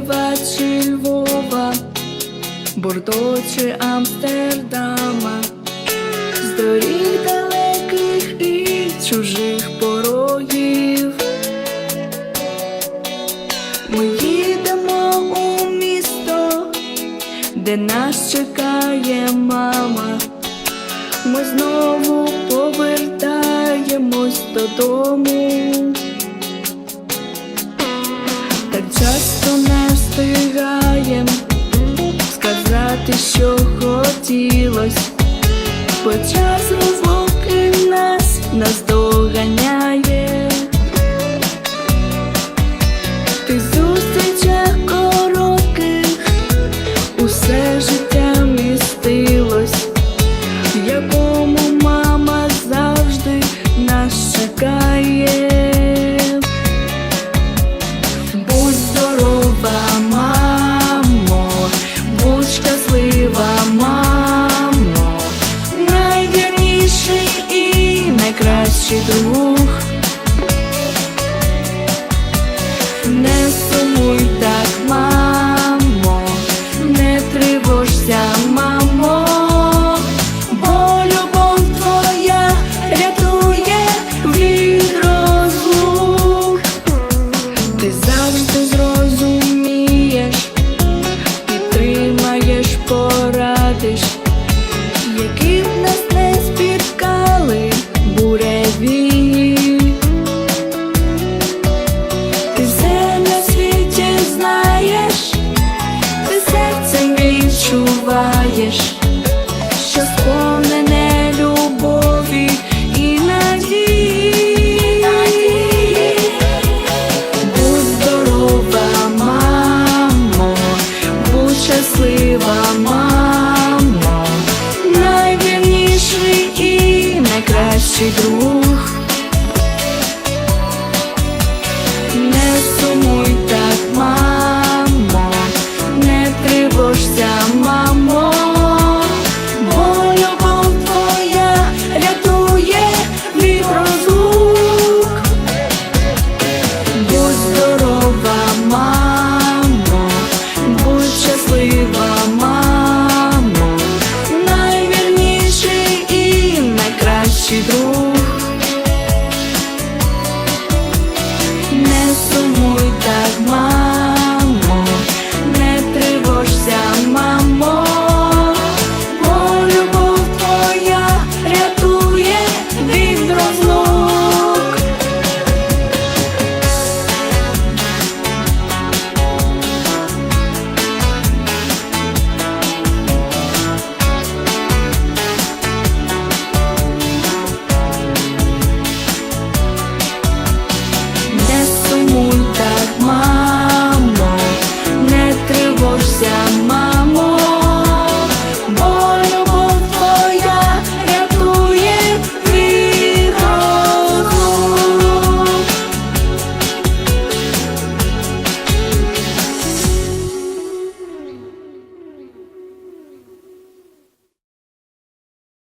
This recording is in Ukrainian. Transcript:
Києва чи Львова, Бордо чи Амстердама, з доріг далеких і чужих порогів. Ми їдемо у місто, де нас чекає мама. Ми знову повертаємось додому часто не встигаєм сказати, що хотілось, бо час розлуки нас наздоганяє, ти зустрічах коротких, усе життя містилось, в якому мама завжди нас чекає. чи другу. знаєш, що сповнене любові і надії, будь здорова, мамо, будь щаслива, мамо, найвірніший і найкращий друг. 比如